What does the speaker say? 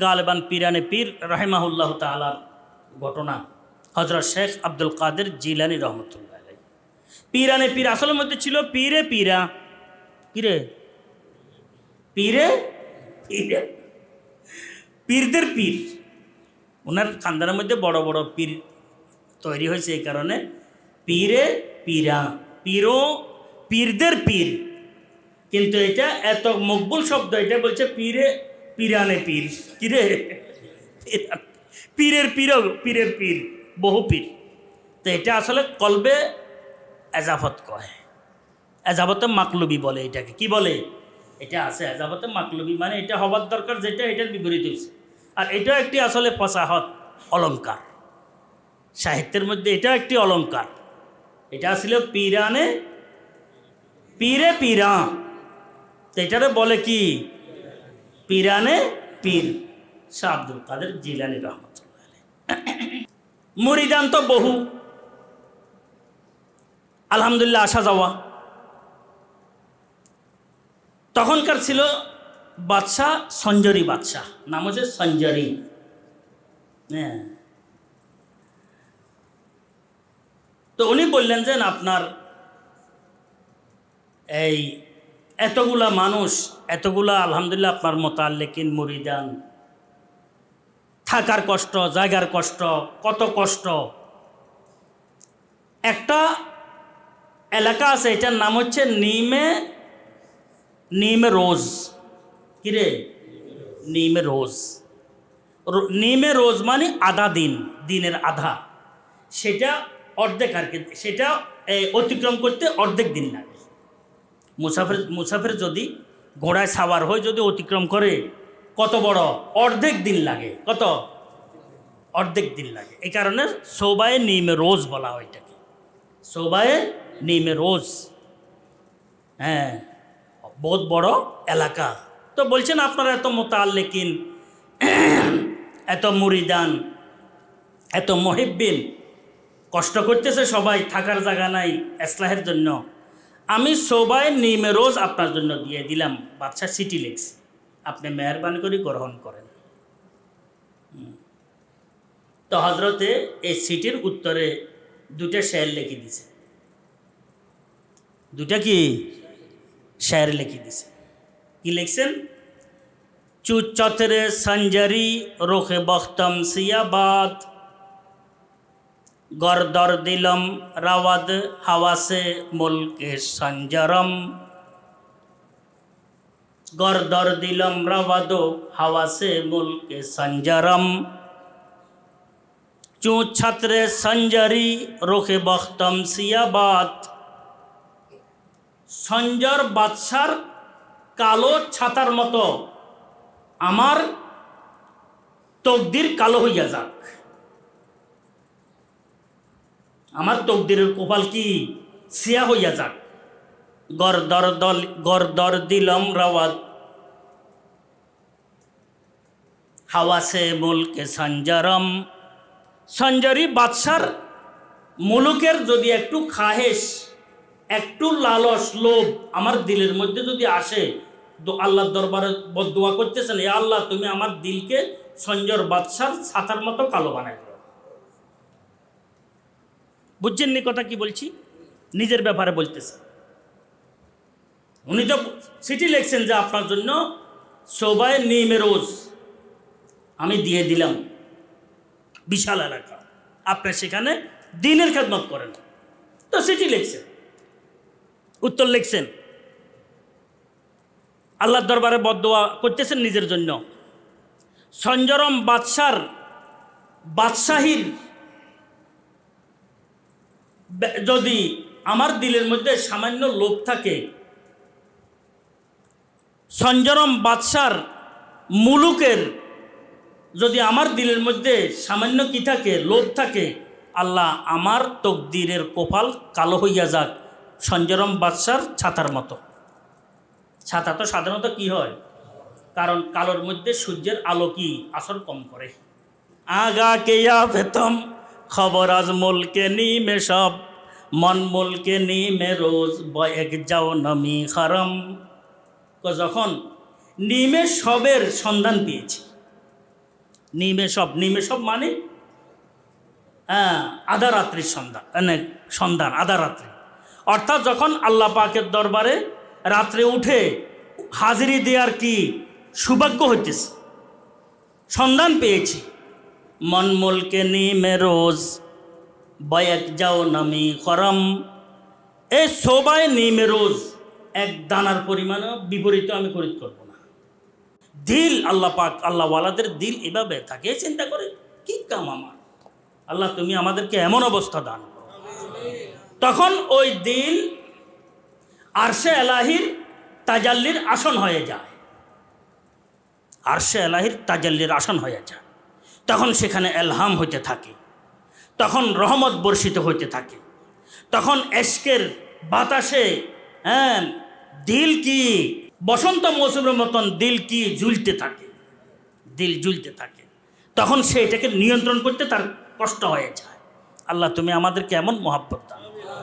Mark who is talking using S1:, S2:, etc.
S1: গালেবান পিরানে পীর রাহেমাহুল্লাহ তালার ঘটনা হজরত শেখ আব্দুল কাদের জিলানি রহমতুল্লাহ আলাই পিরানে পীর আসলের মধ্যে ছিল পীরে পীরা। কিরে? পীরে? পীরে। পীরদের পীর। ওনার খানদানের মধ্যে বড় বড় পীর তৈরি হয়েছে এই কারণে পীরে পীরা। পীরও পীরদের পীর। কিন্তু এটা এত মকবুল শব্দ, এটা বলছে পীরে পীরানে পীর। কিরে পীরের পীরও পীরের পীর, বহু পীর। তো এটা আসলে কলবে এজাফত কয়। এজাবতে মাকলুবি বলে এটাকে। কি বলে? এটা আছে এজাবতে মাকলুবি মানে এটা হবার দরকার যেটা এটার বিপরীত হয়েছে আর এটা একটি আসলে ফসাহত, অলংকার। সাহিত্যের মধ্যে এটা একটি অলংকার। এটা ছিল পীরানে, পীরে পীরা তো এটারে বলে কি? পীরানে পীর শাহ আব্দুল কাদের জিলানি রহমতুল্লাহ তো বহু। আলহামদুলিল্লাহ আসা যাওয়া। তখনকার ছিল বাদশাহ সঞ্জরি বাদশাহ। নাম হচ্ছে সঞ্জরি। হ্যাঁ। তো উনি বললেন যে আপনার এই এতগুলা মানুষ, এতগুলা আলহামদুলিল্লাহ আপনার মোতাল্লেকিন মুরিদান। থাকার কষ্ট, জায়গার কষ্ট, কত কষ্ট। একটা এলাকা আছে, এটার নাম হচ্ছে নিমে নিমে রোজ। কিরে নিমে রোজ। নিমে রোজ মানে আধা দিন, দিনের আধা। সেটা অর্ধেক আর কি, সেটা অতিক্রম করতে অর্ধেক দিন লাগে। মুসাফির মুসাফির যদি ঘোড়ায় সাওয়ার হয়ে যদি অতিক্রম করে, কত বড়? অর্ধেক দিন লাগে। কত? অর্ধেক দিন লাগে। এই কারণে সৌবায়ে নিমে রোজ বলা হয় এটাকে। সৌবায়ে নিমে রোজ। হ্যাঁ বহুত বড় এলাকা। তো বলছেন, আপনারা এত মোতাল্লেকিন, এত মুরিদান, এত মহিব্বিন, কষ্ট করতেছে সবাই, থাকার জায়গা নাই, এসলাহের জন্য। আমি সবাই নিমে রোজ আপনার জন্য দিয়ে দিলাম বাচ্চা সিটি লিখছি আপনি মেহরবানি করে গ্রহণ করেন। তো হজরতে এই সিটির উত্তরে দুটা শেয়ার লিখে দিছে। দুটা কি? শেয়ার লিখে দিছে। কি লিখছেন? চুচতরে সঞ্জরি রোখে বখতম সিয়াবাদ। গরদর দিলম, রাওয়াদ হাওয়াসে মুলকে সঞ্জরম। গরদর দিলম, রাওয়াদ হাওয়াসে মুলকে সঞ্জরম। চু ছত্রে সঞ্জরি, রোখে বখতম সিয়াবাদ। সঞ্জর বাদশার কালো ছাতার মতো। আমার তকদির কালো হইয়া যাক। আমার তকদিরের কপাল কি সিয়া হইয়া যাক। গরদর দল গরদর দিলম রাওয়াত। হাওয়াসে মুলকে সঞ্জরম। সঞ্জরি বাদশার মুলুকের যদি একটু খাহেশ, একটু লালস লোভ আমার দিলের মধ্যে যদি আসে, তো আল্লাহর দরবারে বদুয়া করতেছেন, এ আল্লাহ, তুমি আমার দিলকে সঞ্জর বাদশার ছাতার মতো কালো বানাই বুঝছেন নি কথা কি বলছি? নিজের ব্যাপারে বলতেছে। উনি তো চিঠি লিখছেন যে আপনার জন্য সবাই নিমে রোজ। আমি দিয়ে দিলাম। বিশাল এলাকা। আপনি সেখানে দিনের খেদমত করেন। তো চিঠি লিখছেন। উত্তর লিখছেন। আল্লাহর দরবারে বদোয়া করতেছেন নিজের জন্য। সঞ্জরম বাদশার বাদশাহীর যদি আমার দিলের মধ্যে সামান্য লোভ থাকে, সঞ্জরম বাদশার মুলুকের যদি আমার দিলের মধ্যে সামান্য কি থাকে, লোভ থাকে, আল্লাহ আমার তকদিরের কোপাল কালো হইয়া যাক, সঞ্জরম বাদশার ছাতার মতো। ছাতা তো সাধারণত কি হয়? কারণ কালোর মধ্যে সূর্যের আলো কি? আসর কম করে। আগা কেয়া বেতম খবর আজ মুলকে নিমে সব, মন মুলকে নিমে রোজ বয়েক যাও নমি খারম তো যখন নিমে সবের সন্ধান পেয়েছি। নিমে সব নিমে সব মানে? হ্যাঁ আধা রাত্রির সন্ধান মানে সন্ধান, আধা রাত্রি। অর্থাৎ যখন আল্লাহ পাকের দরবারে রাত্রে উঠে হাজিরি দেওয়ার কি সৌভাগ্য হইতেছে? সন্ধান পেয়েছি। মনমুলকে নিমে রোজ, বয়েক যাও নামি করম এ সবাই নিমে রোজ, এক দানার পরিমাণও বিপরীত আমি খরিদ করব না। দিল আল্লাহ পাক আল্লাহওয়ালাদের দিল এভাবে থাকে চিন্তা করে, কি কাম আমার? আল্লাহ তুমি আমাদেরকে এমন অবস্থা দান। তখন ওই দিল আরশে এলাহির তাজাল্লির আসন হয়ে যায়। আরশে এলাহির তাজাল্লির আসন হয়ে যায়। তখন সেখানে এলহাম হইতে থাকে। তখন রহমত বর্ষিত হইতে থাকে। তখন এশকের বাতাসে হ্যাঁ দিল কি, বসন্ত মৌসুমের মতন দিল কি জুলতে থাকে। দিল জুলতে থাকে। তখন সে এটাকে নিয়ন্ত্রণ করতে তার কষ্ট হয়ে যায়। আল্লাহ, তুমি আমাদেরকে এমন মহাব্বত দান